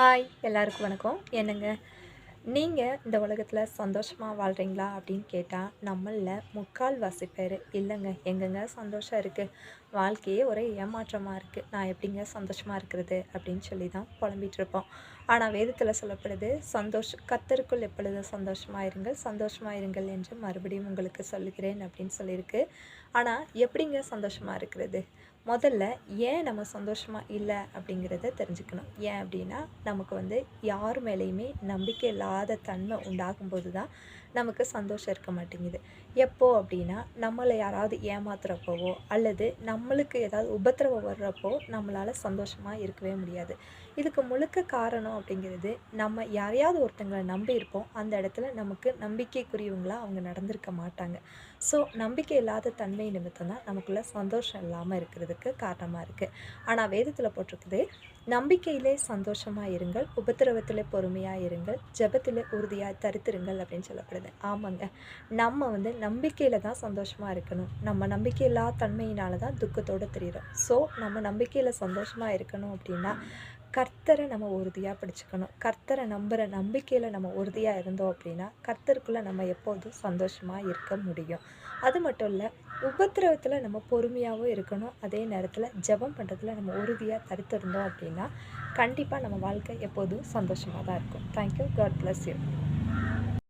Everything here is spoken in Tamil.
ஹாய் எல்லாருக்கும் வணக்கம். என்னங்க? நீங்கள் இந்த உலகத்தில் சந்தோஷமாக வாழ்கிறீங்களா அப்படின்னு கேட்டால் நம்மளில் முக்கால்வாசி பேர் இல்லைங்க. எங்கெங்க சந்தோஷம் இருக்குது வாழ்க்கையே ஒரே ஏமாற்றமாக இருக்குது நான் எப்படிங்க சந்தோஷமாக இருக்கிறது அப்படின்னு சொல்லி தான் புலம்பிகிட்ருப்போம் ஆனால் வேதத்தில் சொல்லப்படுது சந்தோஷ கத்தருக்குள் எப்பொழுதும் சந்தோஷமாக இருங்கள் சந்தோஷமாக இருங்கள் என்று மறுபடியும் உங்களுக்கு சொல்லுகிறேன் அப்படின்னு சொல்லியிருக்கு. ஆனால் எப்படிங்க சந்தோஷமாக இருக்கிறது? முதல்ல ஏன் நம்ம சந்தோஷமாக இல்லை அப்படிங்கிறத தெரிஞ்சுக்கணும். ஏன் அப்படின்னா நமக்கு வந்து யார் மேலேயுமே நம்பிக்கை இல்லாத தன்மை உண்டாகும்போது தான் நமக்கு சந்தோஷம் இருக்க மாட்டேங்குது. எப்போ அப்படின்னா நம்மளை யாராவது ஏமாத்துறப்போவோ அல்லது நம்மளுக்கு ஏதாவது உபத்திரவம் வர்றப்போ நம்மளால் சந்தோஷமாக இருக்கவே முடியாது. இதுக்கு முழுக்க காரணம் அப்படிங்கிறது நம்ம யாரையாவது ஒருத்தங்களை நம்பி இருப்போம். அந்த இடத்துல நமக்கு நம்பிக்கைக்குரியவங்களாக அவங்க நடந்திருக்க மாட்டாங்க. ஸோ நம்பிக்கை இல்லாத தன்மை நிமித்தம் தான் நமக்குள்ள சந்தோஷம் இல்லாமல் இருக்கிறது. இருக்கிறதுக்கு காரணமாக இருக்குது ஆனால் வேதத்தில் போட்டிருக்குது நம்பிக்கையிலே சந்தோஷமாக இருங்கள் உபத்திரவத்திலே பொறுமையாக இருங்கள் ஜபத்தில் உறுதியாக தரித்திருங்கள் அப்படின்னு சொல்லப்படுது. ஆமாங்க. நம்ம வந்து நம்பிக்கையில் தான் சந்தோஷமாக இருக்கணும். நம்ம நம்பிக்கை இல்லா தன்மையினால தான் துக்கத்தோடு தெரியுறோம். ஸோ நம்ம நம்பிக்கையில் சந்தோஷமாக இருக்கணும் அப்படின்னா கர்த்தரை நம்ம உறுதியாக பிடிச்சிக்கணும். கர்த்தரை நம்புகிற நம்பிக்கையில் நம்ம உறுதியாக இருந்தோம் அப்படின்னா கர்த்தருக்குள்ளே நம்ம எப்போதும் சந்தோஷமாக இருக்க முடியும். அது மட்டும் இல்லை உபத்திரவத்தில் நம்ம பொறுமையாகவும் இருக்கணும். அதே நேரத்தில் ஜெபம் பண்ணுறதுல நம்ம உறுதியாக தடுத்திருந்தோம் அப்படின்னா கண்டிப்பாக நம்ம வாழ்க்கை எப்போதும் சந்தோஷமாக தான் இருக்கும் தேங்க்யூ காட் பிளஸ் யூ